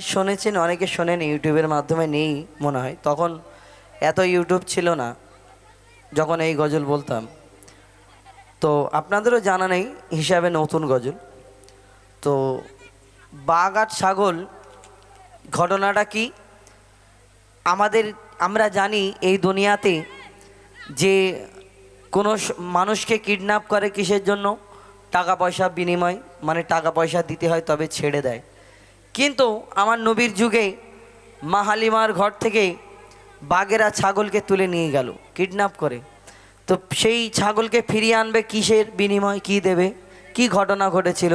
শুনেছেন, অনেকে শোনেন, ইউটিউবের মাধ্যমে নেই মনে হয়। তখন এত ইউটিউব ছিল না, যখন এই গজল বলতাম। তো আপনাদেরও জানা নেই, হিসাবে নতুন গজল। তো বাঘ আর ছাগল, ঘটনাটা কি? আমাদের, আমরা জানি এই দুনিয়াতে যে কোনো মানুষকে কিডন্যাপ করে কিসের জন্য? টাকা পয়সা বিনিময় মানে টাকা পয়সা দিতে হয়, তবে ছেড়ে দেয়। কিন্তু আমার নবীর যুগে মা হালিমার ঘর থেকে বাঘেরা ছাগলকে তুলে নিয়ে গেল কিডন্যাপ করে। তো সেই ছাগলকে ফিরিয়ে আনবে কিসের বিনিময়, কি দেবে? কি ঘটনা ঘটেছিল?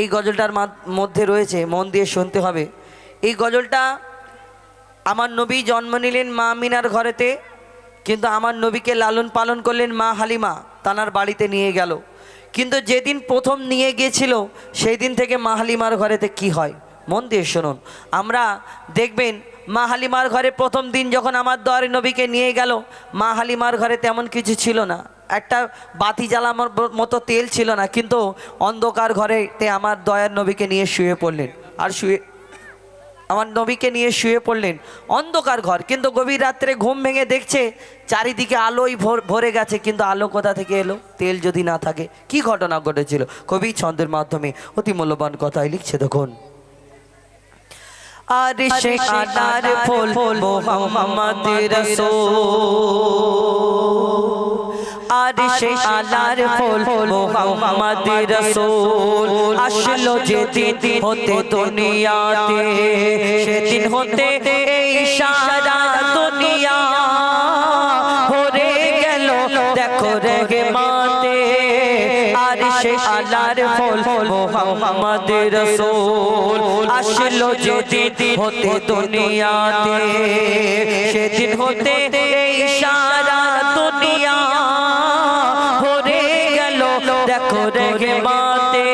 এই গজলটার মধ্যে রয়েছে, মন দিয়ে শুনতে হবে। এই গজলটা আমার নবী জন্ম নিলেন মা মিনার ঘরেতে, কিন্তু আমার নবীকে লালন পালন করলেন মা হালিমা, তানার বাড়িতে নিয়ে গেল। কিন্তু যেদিন প্রথম নিয়ে গিয়েছিল, সেই দিন থেকে মা হালিমার ঘরেতে কি হয়? মন দিয়ে শুনুন। আমরা দেখবেন মা হালিমার ঘরে প্রথম দিন যখন আমার দয়ার নবীকে নিয়ে গেল, মা হালিমার ঘরে তেমন কিছু ছিল না। একটা বাতি জ্বালানোর মতো তেল ছিল না, কিন্তু অন্ধকার ঘরেতে আমার দয়ার নবীকে নিয়ে শুয়ে পড়লেন। আর শুয়ে, আমার নবীকে নিয়ে শুয়ে পড়লেন অন্ধকার ঘর। কিন্তু গভীর রাত্রে ঘুম ভেঙে দেখছে চারিদিকে আলোই ভর- গেছে, কিন্তু আলো কোথা থেকে এলো? তেল যদি না থাকে, কি ঘটনা ঘটেছিল? কবি ছন্দের মাধ্যমে অতি মূল্যবান কথাই লিখছে, দেখুন। আর সে ফুল মোহাম্মদ রসূল। আর সে ফুল মোহাম্মদ রসূল। আসলো যে দিন হতে দুনিয়াতে, সেদিন হতে ইশারা দুনিয়া আলার ফুল, মোহাম্মদ রসূল। আসলো যে দিন হতে দুনিয়াতে, সেদিন হতে সারা দুনিয়া ভরে গেল। দেখো রে মাতে,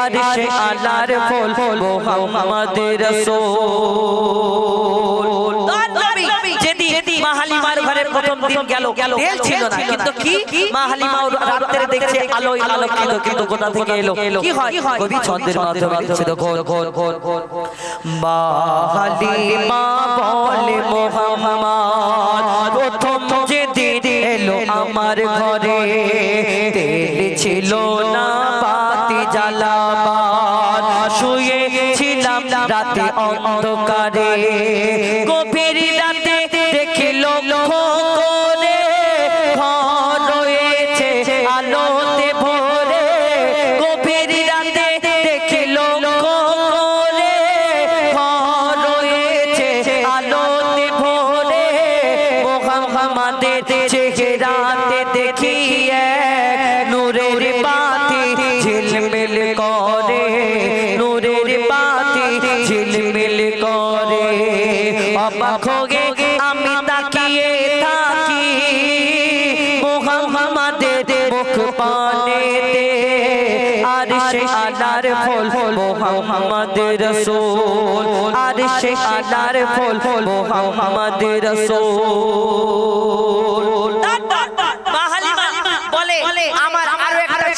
আর সে আলার ফুল, মোহাম্মদ রসূল। যেদিন মা ঘরে প্রথম দিন গেল। তেল ছিল না। কিন্তু কি? মা হালিমা রাত্রে দেখছে আলো আলোকিত কিন্তু কোথা থেকে এলো? কি হয়? কবি ছন্দের মাধ্যমে লিখছে দেখো মা হালিমা বলে মোহাম্মদ প্রথম যে দিন এলো আমার ঘরে তেল ছিল না পাতি জ্বালাবার। শুয়ে ছিলাম রাতে অন্ধকারে। আমি তাকিয়ে থাকি মোহাম্মদের মুখ পানেতে। আর সে আলার ফুল মোহাম্মদ রসূল। আর সে আলার ফুল মোহাম্মদ রসূল বলে আমার আরও একটা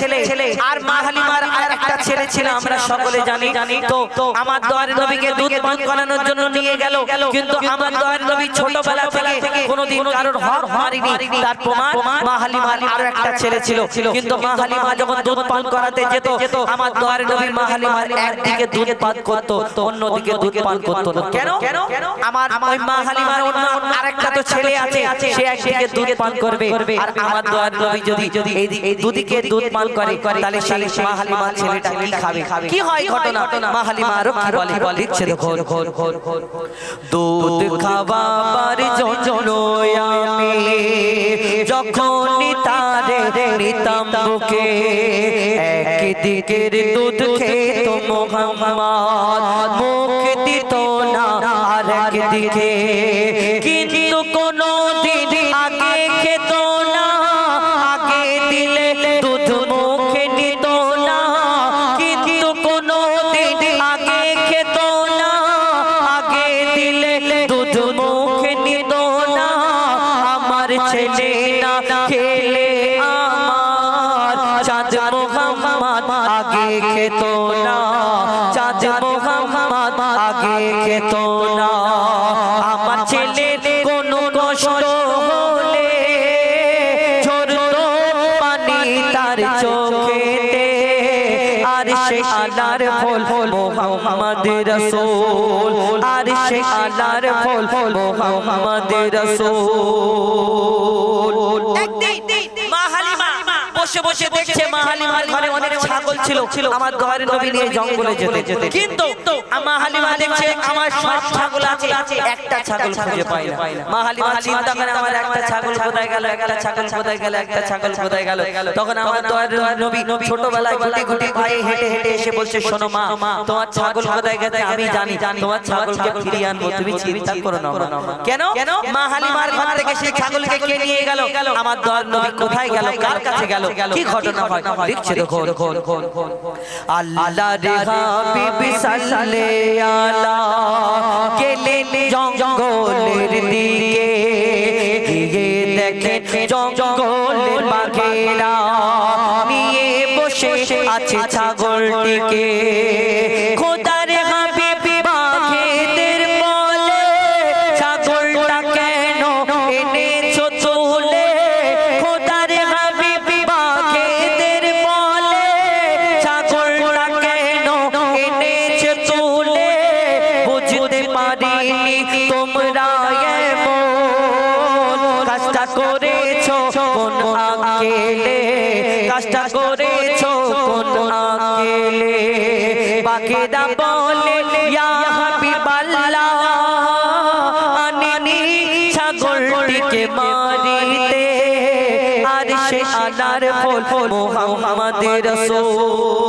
ছেলে আর মা হালিমার আর একটা ছেলে ছিল আমরা সকলে জানি। জানি। তো আমার দয়ার নবীকে দুধ পান করানোর জন্য নিয়ে গেল। কিন্তু আমার দয়ার নবী ছোটবেলা থেকে কোনোদিন কারোর হক মারিনি। তার প্রমাণ মা হালিমার আরও একটা ছেলে ছিল। কিন্তু মা হালিমা যখন দুধ পান করাতে যেত আমার দয়ার নবী মা হালিমার একদিকে দুধ পান করতো অন্যদিকে দুধ পান করতো। না কেন? আমার ওই মা হালিমার অন্য আরেকটা তো ছেলে আছে সে একদিকে দুধ পান করবে আর আমার দয়ার নবী যদি এই দুদিকে দুধ পান করে তাহলে সেই মা হালিমা ছেলেটা কি খাবে? কি হয় ঘটনা? মা হালিমা আরও কি বলে লিখছে দেখো দুধ খাবার জন্য আমি যখনই তারে নিতাম বুকে একদিকের দুধ খেত মোহাম্মদ মুখ দিত না আর একদিকে না চাঁদ মোহাম্মদ আগে খেত না। আমার ছেলে কোনো কষ্ট হলে ঝরতো পানি তার চোখেতে। আর সে আলার ফল মোহাম্মদ রসুল। আর সে আলার ফল মোহাম্মদ রসুল। মা হালিমা বসে বসে দেখছে মা হালিমার ঘরে অনেক ছাগল ছিল। আমার দয়ের নবী নিয়ে জঙ্গলে যেতে যেতে। কিন্তু মা হালিমা দেখছে আমার সব ছাগল আছে। একটা ছাগল খুঁজে পাই না। মা হালিমা চিন্তা করে আমার একটা ছাগল কোথায় গেল একটা ছাগল কোথায় গেল একটা ছাগল কোথায় গেল। তখন আমার দয়ের নবী ছোটবেলায় গুটি গুটি পায়ে হেঁটে হেঁটে এসে বলছে শোনো মা তোমার ছাগল কোথায় গেছে আমি জানি তোমার ছাগলকে ফিরিয়ে আনব তুমি চিন্তা করো না। কেন মা। হালিমার ঘর থেকে সেই ছাগলকে কে নিয়ে গেল আমার দয়ের নবী কোথায় গেল কার কাছে গেল কি ঘটনা হয় দেখছে দেখো দেখো দেখো আল্লাহ রে হাবিব সাল্লাল্লাহু আলা গেলেন জঙ্গলের দিকে। গিয়ে দেখে জঙ্গলের বাঘেরা। নিয়ে বসে আছে ছাগলটিকে। কোন আকেলে কাজটা করেছ কোন আকেলে বাকেদা বলে, ইয়া হাবিবাল্লাহ, আনিনি ছাগলটিকে মারিতে। আর সে আনার ফল মোহাম্মদ রাসূল।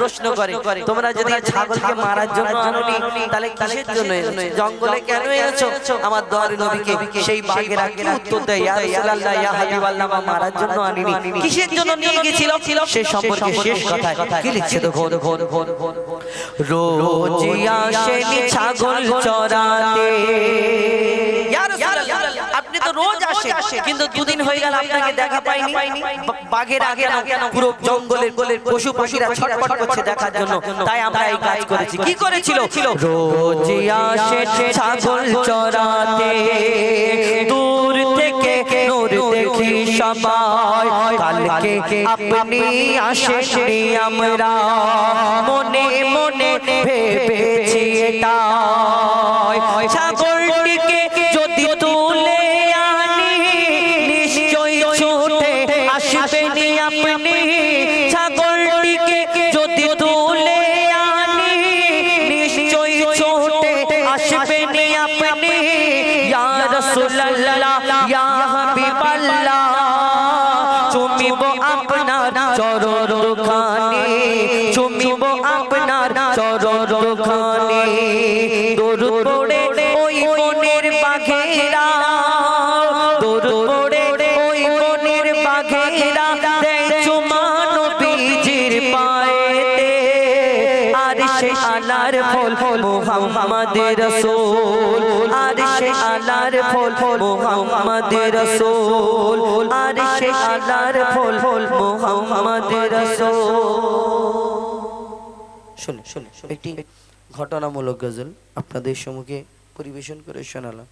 প্রশ্ন করে তোমরা যদি ছাগলকে মারার জন্য আনোনি তাহলে কিসের জন্য জঙ্গলে কেন এনেছো? আমার দর নবীকে সেই বাঘেরা কি উত্তর দেয় ইয়া রাসূলুল্লাহ ইয়া হাবিবাল্লাহ মা মারার জন্য আনিনি। কিসের জন্য নিয়ে গেছিল? সে সম্পর্কে শেষ কথা কি লিখছে দেখো দেখো দেখো রোজ আসেনি ছাগল চরাতে। রোজ আসেন কিন্তু দুদিন হয়ে গেল আপনাকে দেখা পাইনি। বাঘের আগে না পুরো জঙ্গলের গোলের পশু পাখিরা ছটফট করছে দেখার জন্য। তাই আমরা এই কাজ করেছি। কি করেছিল? রোজ আসে ছাগল চরাতে দূর থেকে নূর দেখি সবাই কালকে আপনি আসেননি আমরা। মনে মনে ভেবেছি এটা চরণ খানে দরুদ পড়ে ওই বনের বাঘেরা। দরুদ পড়ে ওই বনের বাঘেরা। দেয় চুমা নবীজির পায়েতে। আর সে আলার ফল মোহাম্মদ রসুল। আর সে আলার ফল মোহাম্মদ রসুল। আর সে আলার ফল মোহাম্মদ রসুল। শুনে শুনে একটি ঘটনামূলক গজল আপনাদের সম্মুখে পরিবেশন করে শোনালাম।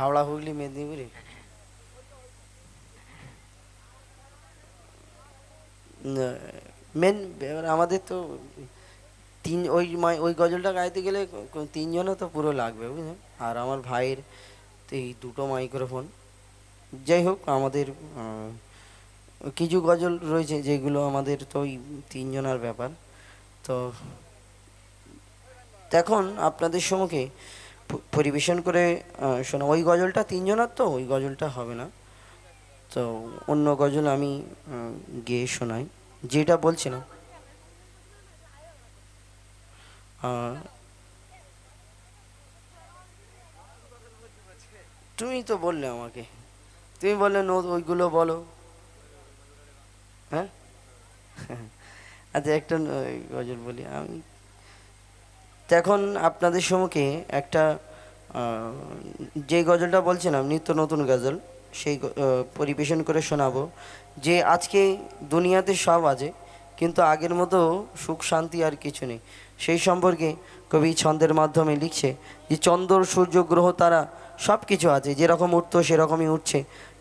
হাওড়া, হুগলি, মেদিনীপুরে? মেন আমাদের তো তিন, ওই ওই গজলটা গাইতে গেলে তিনজনও তো পুরো লাগবে বুঝলেন আর আমার ভাইয়ের এই দুটো মাইক্রোফোন। যাই হোক, আমাদের কিছু গজল রয়েছে যেগুলো আমাদের তো ওই তিনজনের ব্যাপার। তো, এখন আপনাদের সম্মুখে প- পরিবেশন করে শোনো, ওই গজলটা তিনজনের তো, ওই গজলটা হবে না। তো অন্য গজল আমি গেয়ে শোনাই। যেটা বলছি না তুমি তো বললে আমাকে। তুমি বললে ওইগুলো বলো। হ্যাঁ? আচ্ছা একটা গজল বলি। আমি তো এখন আপনাদের সম্মুখে একটা যে গজলটা বলছিলাম, নিত্য নতুন গজল, সেই পরিবেশন করে শোনাবো, যে আজকে দুনিয়াতে সব আছে, কিন্তু আগের মতো সুখ, শান্তি আর কিছু নেই। সেই সম্পর্কে কবি ছন্দের মাধ্যমে লিখছে যে, চন্দ্র, সূর্য, গ্রহ, তারা সব কিছু আছে, যেরকম উঠতো সেরকমই উঠছে,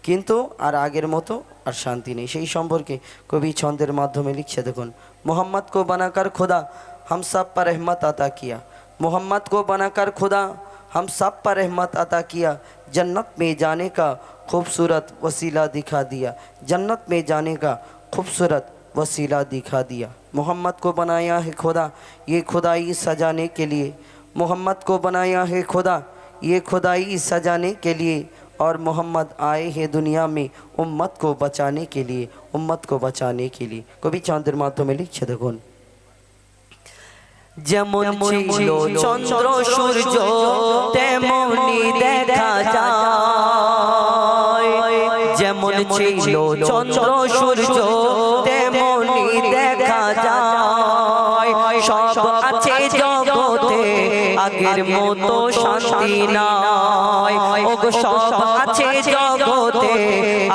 কিন্তু আর আগের মতো আর শান্তি নেই। সেই সম্পর্কে কবি ছন্দের মাধ্যমে লিখছে, দেখুন, মোহাম্মদ কো বানাকার খোদা ہم سب پر رحمت عطا کیا۔ محمد کو بنا کر خدا، ہم سب پر رحمت عطا کیا۔ جنت میں جانے کا خوبصورت وسیلہ دکھا دیا۔ جنت میں جانے کا خوبصورت وسیلہ دکھا دیا۔ محمد کو بنایا ہے خدا، یہ خدائی سجانے کے لیے۔ محمد کو بنایا ہے خدا، یہ خدائی سجانے کے لیے۔ اور محمد آئے ہیں دنیا میں امت کو بچانے کے لیے، امت کو بچانے کے لیے۔ کبھی چاندر ماتوں میں لکھ چھدگون۔ যেমন ছিল চন্দ্র সূর্য তেমনি দেখা যায়। যেমন ছিল চন্দ্র সূর্য তেমনি দেখা যায়। সব আছে জগতে আগের মতো শান্তি নাই। ওগো সব আছে জগতে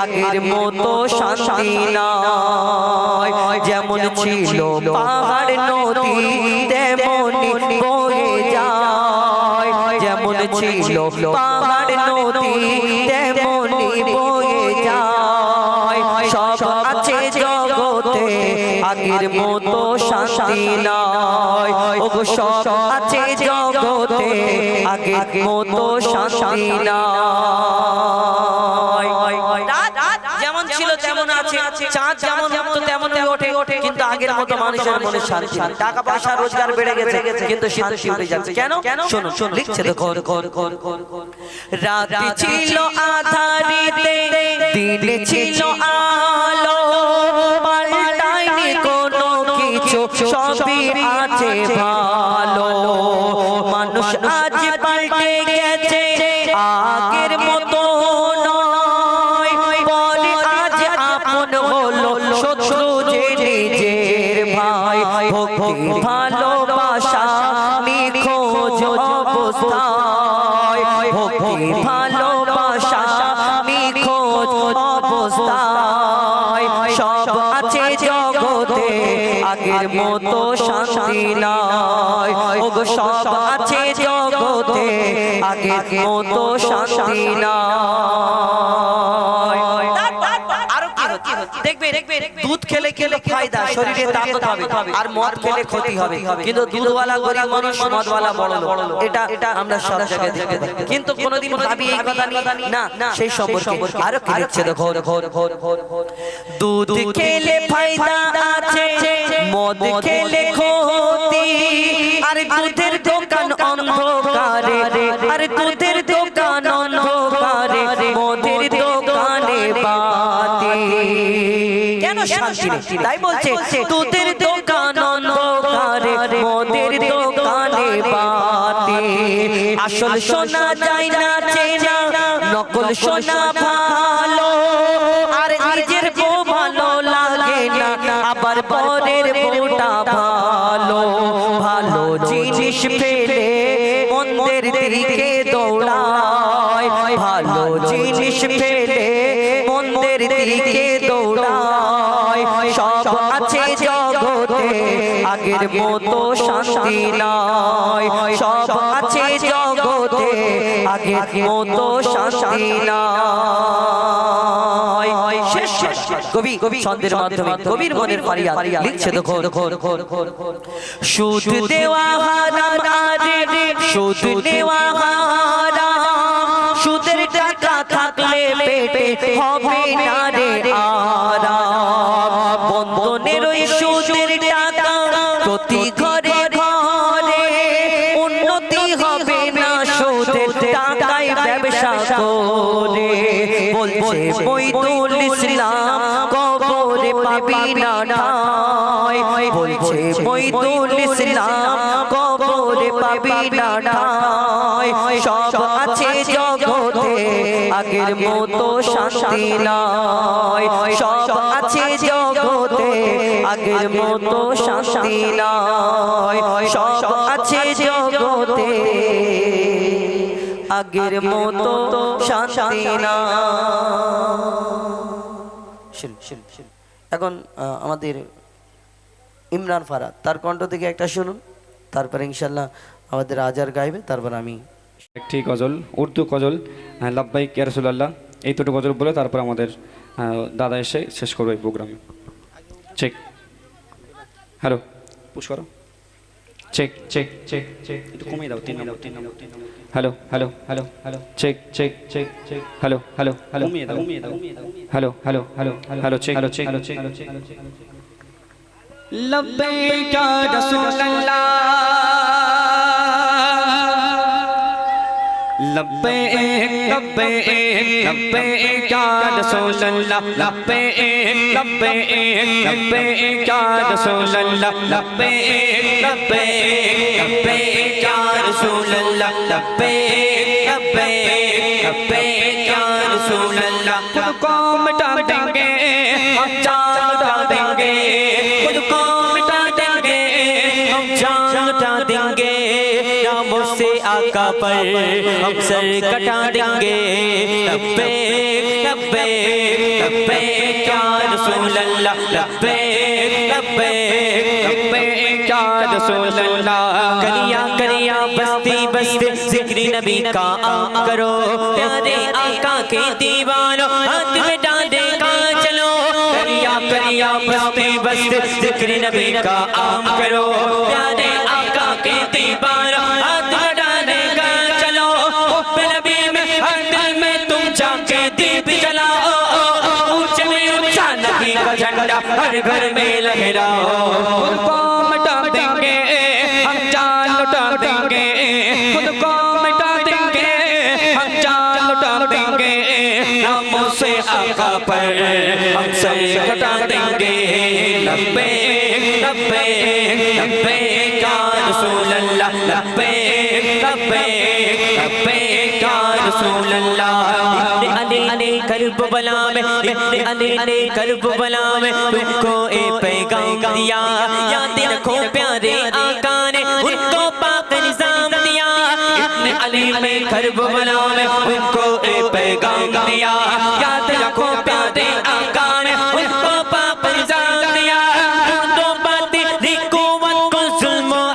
আগের মতো শান্তি নাই। যেমন ছিল পাহাড় নদী ছিল। পাহাড় নদী তেমনি বয়ে যায়। সব আছে জগতে আগের মতো শান্তি নাই। ওগো সব আছে জগতে আগের মতো শান্তি নাই। চাঁদ যেমন উঠতো তেমন ওঠে ওঠে কিন্তু আগের মতো মানুষের মনে শান্তি। টাকা পয়সা রোজগার বেড়ে গেছে কিন্তু শান্তি উঠে যাচ্ছে। কেন? শোনো শোনো লিখছে কর রাত ছিল আধারিতে দিন ছিল আলো। পাল্টাইনি কোনো কিছু সবই আছে ভালো খেলে খেলে ফায়দা শরীরে তাকত হবে আর মদ খেলে ক্ষতি হবে। কিন্তু দুধওয়ালা গরিব মানুষ মদওয়ালা বড় লোক এটা এটা আমরা সব জায়গায় দেখে থাকি। কিন্তু কোনোদিন ভাবি এই কথা নিয়ে না সেই সম্পর্কে আরও কি লিখছে দেখো দেখো দেখো দুধ খেলে ফায়দা আছে মদ খেলে ক্ষতি। আর দুধের দোকান অন্ধকারে। আর দুধের দোকান শান্তি নেই তাই বলছে দুধের দোকান অন্ধকারে মদের দোকানে বাতি। আসল সোনা যায় না চেনা নকল সোনা ভালো। আর নিজের বউ ভালো লাগে না। আবার পরের বউটা ভালো। ভালো। জিনিস পেলে মন্দের দিকে দৌড়ায়। ভালো জিনিস পেলে মন্দের দিকে দৌড়ায়। সব আছে জগতে। আগের মতো শান্তি নাই। সব আছে জগতে। আগের মতো শান্তি কবি ছন্দের মাধ্যমে কবির মনের লিখছে দেখো সুদ দেওয়া হারাম আরে সুদ দেওয়া হারাম। সুদের টাকা পেটে হবে না রে আরাম। বন্ধনের টাকা প্রতি ঘরে ঘরে উন্নতি হবে না সুদের টাকায় ব্যবসা করে। বলছে মইদুল ইসলাম, কবরে পাবি না বলছে মইদুল ইসলাম, কবরে পাবি না আগের মতো শান্তি নয় সব আছে জগতে, আগের মতো শান্তি নয় সব আছে জগতে, আগের মতো শান্তি না এখন আমাদের ইমরান ফারাদ তার কণ্ঠ থেকে একটা শুনুন। তারপরে ইনশাল্লাহ আমাদের আজার গাইবে, তারপর আমি একটি গজল উর্দু গজল লাভবাই ইয়ারসুল্লাহ এই দুটো গজল বলে তারপর আমাদের দাদা এসে শেষ করবে এই প্রোগ্রাম। চেক হ্যালো পুশ করো। চেক চেক চেক চেক একটু কমিয়ে দাও তিন নম্বর তিন নম্বর তিন নম্বর। Hello hello hello hello check check check check hello hello hello কমিয়ে দাও কমিয়ে দাও। Hello hello hello hello check hello check hello check hello check hello check লাভবাই রাসূলুল্লাহ। लब्बे लब्बे लब्बे क्या रसूल अल्लाह लब्बे लब्बे लब्बे क्या रसूल अल्लाह लब्बे लब्बे लब्बे क्या रसूल अल्लाह लब्बे लब्बे लब्बे क्या रसूल अल्लाह खुद को मिटा देंगे आका पर हम सर कटा देंगे लब्बे लब्बे लब्बे क्या रसूल अल्लाह लब्बे लब्बे लब्बे क्या रसूल अल्लाह करिया करिया बस्ती बस्ती जिक्र नबी का आम करो प्यारे आका के दीवानो हाथ में डांडे का चलो करिया करिया बस्ती बस्ती जिक्र नबी का आम करो प्यारे आका के दीवानो का झंडा हर घर में लहराओ खुद को मिटा देंगे हम जान लुटा देंगे खुद को मिटा देंगे हम जान लुटा देंगे नामों से आका पर हम सर कटा देंगे लब्बे लब्बे लब्बे क्या रसूल अल्लाह लब्बे लब्बे लब्बे क्या रसूल अल्लाह کرب بلا میں انے کرب بلا میں۔ کو پیغام دیا، یاد رکھو پیارے آقا نے، ان کو پاک نظام دیا۔ کرب بلا میں کو پیغام دیا۔ یاد رکھو پیارے آقا نے، ان کو پاک نظام دیا۔ دو کو ظلم و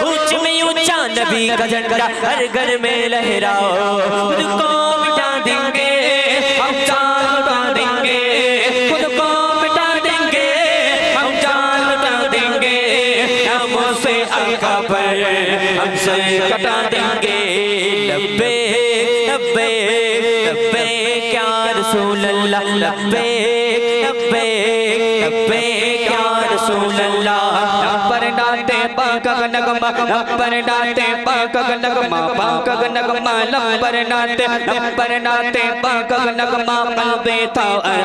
اونچ میں اونچا نبی کا جھنڈا، ہر گھر میں لہراؤ۔ کو خبر ہم سے کٹا دیں گے۔ لبے لبے لبے کیا رسول اللہ، لبے لبے لبے کیا رسول اللہ۔ ڈاتے پاکگ نگما لپر ڈاتے پاکگ نگما پاکگ نگما لپر ڈاتے لپر ڈاتے پاکگ نگما قلبے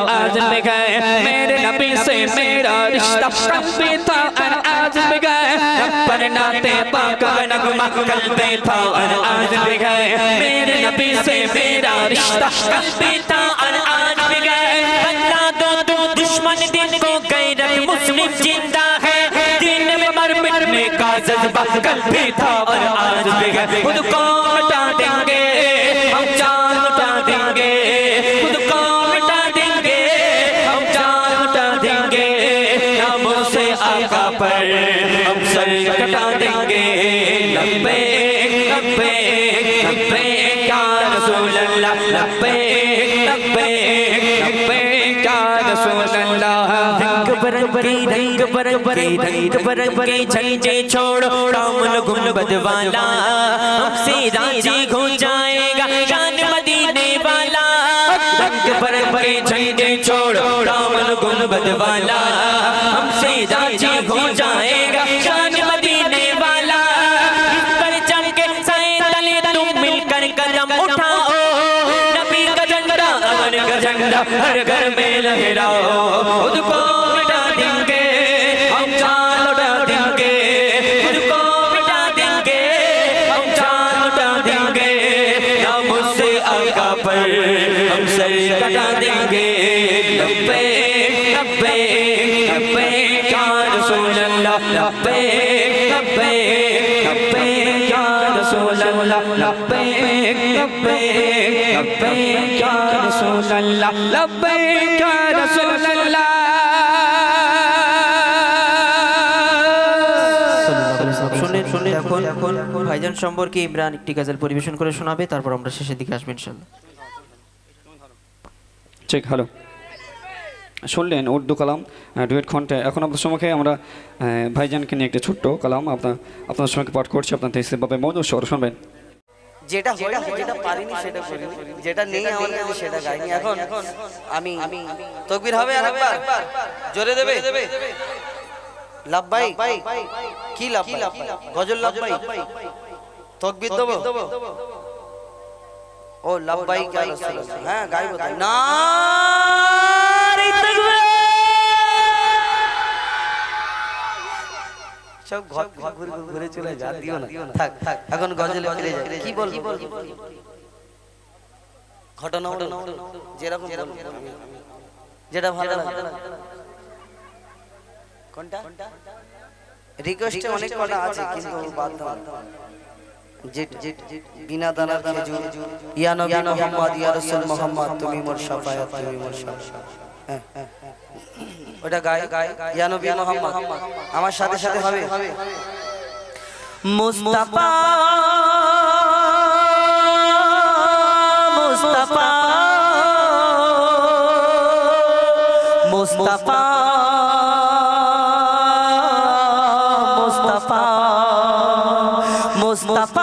آج میں گئے نبی سے میرا رشتہ نگما قلبے سے कल भी था और आज भी है खुद को رنگ برنگ برنگ برنگ چھوڑو کامل والا ہم سے ہو جائے گا شان مدینے والا۔ رنگ برنگ کے جھنڈے چھوڑو کامل والا۔ ہم سے ہو جائے گا شان مدینے والا۔ اس پر چل کے سائے تلے تم مل کر قدم اٹھاؤ۔ نبی کا جھنڈا امن کا جھنڈا ہر گھر میں لہراؤ۔ خود کو لبيك يا رسول الله لبيك يا رسول الله ভাইজান সম্পর্কে ইমরান একটি গাজাল পরিবেশন করে শোনাবে তারপর আমরা শেষের দিকে আসবেন ইনশাআল্লাহ চেক হ্যালো শুনলেন উর্দু কালাম ডুয়েট খন্টে এখন আপনার সম্মুখে আমরা ভাইজানকে নিয়ে একটি ছোট্ট কালাম আপনার আপনার সঙ্গে পাঠ করছি আপনার দেশের বাবে মজুর শুনবেন যেটা হয়নি যেটা পারিনি সেটা করিনি। যেটা নেই আমার কাছে সেটা গাইনি। এখন আমি আমি তকবির হবে আর একবার জোরে দেবে? লাভবাই? কি লাভ গজল লাভবাই? তকবির দেবো? ও কে রাসূলুল্লাহ হ্যাঁ গাইবো। না! সব ঘর ঘর ঘুরে চলে যা দিও না। থাক থাক এখন গজলে ফিরে যাই কি বল ঘটনা যেরকম যেটা ভালো লাগে। কোনটা? রিকোয়েস্টে অনেক কটা আছে কিন্তু বাদ দাও যে যে বিনা দানার খেজুর ইয়া নবী মুহাম্মদ ইয়া রাসূল মুহাম্মদ তুমি মোর শাফায়াত তুমি মোর শাফায়াত হ্যাঁ হ্যাঁ। ওটা গায় গায় ইয়া নবী মুহাম্মদ। আমার সাথে সাথে হবে। মুস্তাফা মুস্তাফা মুস্তাফা মুস্তাফা।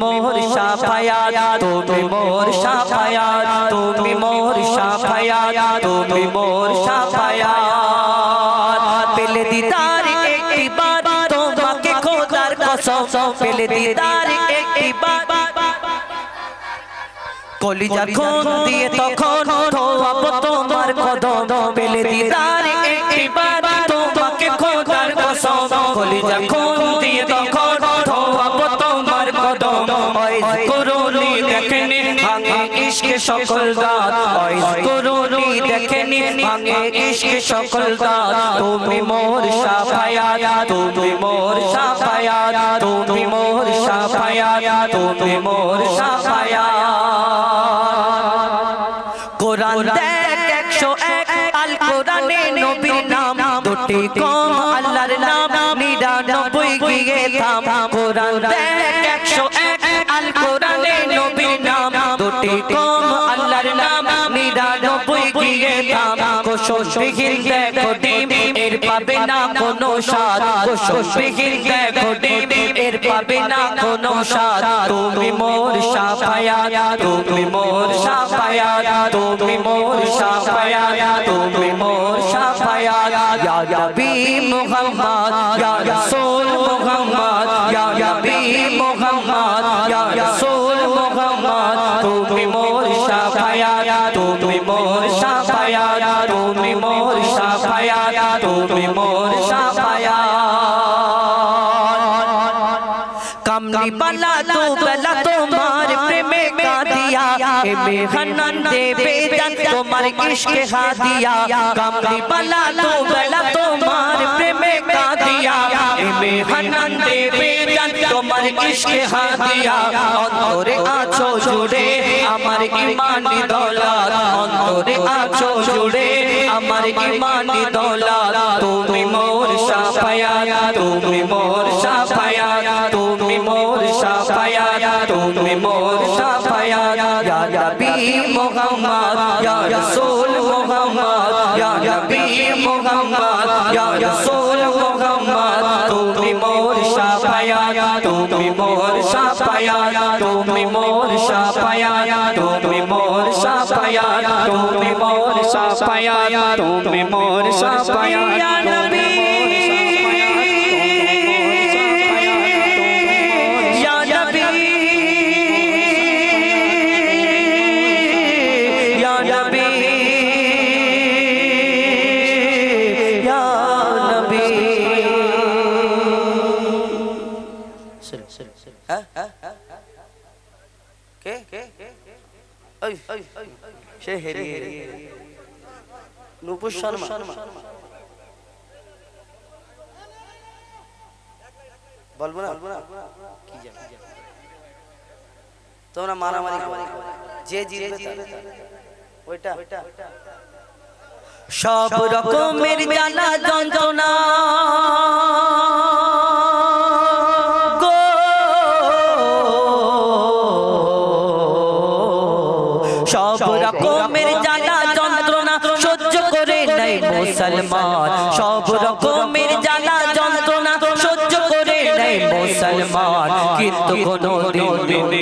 মোর শাফায়াত তুমি মোর শাফায়াত তুমি মোর শাফায়াত তুমি মোর শাফায়াত পেলে দিদার একটি বার তোমাকে খোদার কসম। পেলে দিদার একটি বার কলিজা খুন দিয়ে তখন তোমার কদম। পেলে দিদার সকল দাঁত করুনি দেখেনি ভাঙে ইশকে সকল দাঁত। তুমি মোর সাফায়াত তুমি মোর সাফায়াত তুমি মোর সাফায়াত তুমি মোর সাফায়াত। কোরআন দেখ একশো এক আল কোরআনে নবীর নাম। দুটি কম আল্লাহর নাম নিরানব্বই গিয়ে থাম। কোরআন দেখ না কোনো স্বাদ কোশল বিহীন দেখো ডিম এর পাবে না কোনো স্বাদ তুমি মোর সাফায়াত তুমি মোর সাফায়াত তুমি মোর সাফায়াত তুমি মোর সাফায়াত ইয়া নবী মুহাম্মদ ইয়া রাসূল মুহাম্মদ ইয়া নবী মুহাম্মদ ইয়া রাসূল মুহাম্মদ তুমি মোর সাফায়াত তুমি মোর সাফায়াত তুমি মোর সাফায়াত তুমি امی پلا تو بلا گلا تمہار پریم کا دیا۔ امی حنن دے بیدن تمہار عشق ہادیا کملی پلا تو بلا گلا تمہار پریم کا دیا۔ امی حنن دے بیدن تمہار عشق ہادیا اور دور آچھو جڑے امر ایمانی دولارا অন্তরে আছো জুড়ে আমার ইমানি দৌলত তুমি মোর সাফায়াত, তুমি মোর সাফায়াত, তুমি মোর সাফায়াত, তুমি মোর সাফায়াত। ইয়া নবী মুহাম্মদ, ইয়া রাসূল মুহাম্মদ, ইয়া নবী মুহাম্মদ, ইয়া রাসূল মুহাম্মদ। তুমি মোর শাফায়াত তুমি মোর শাফায়াত তুমি মোর শাফায়াত তুমি শাফায়াত তুমি মোর শাফায়াত তুমি মোর ইয়া নবী ইয়া নবী ইয়া সে হেরি হেরি নুপুর শর্মা। বলব না? কি জানি। তোমরা মারামারি যে জিতবে ওইটা। সব রকমের জ্বালা যন্ত্রণা। মুসলমান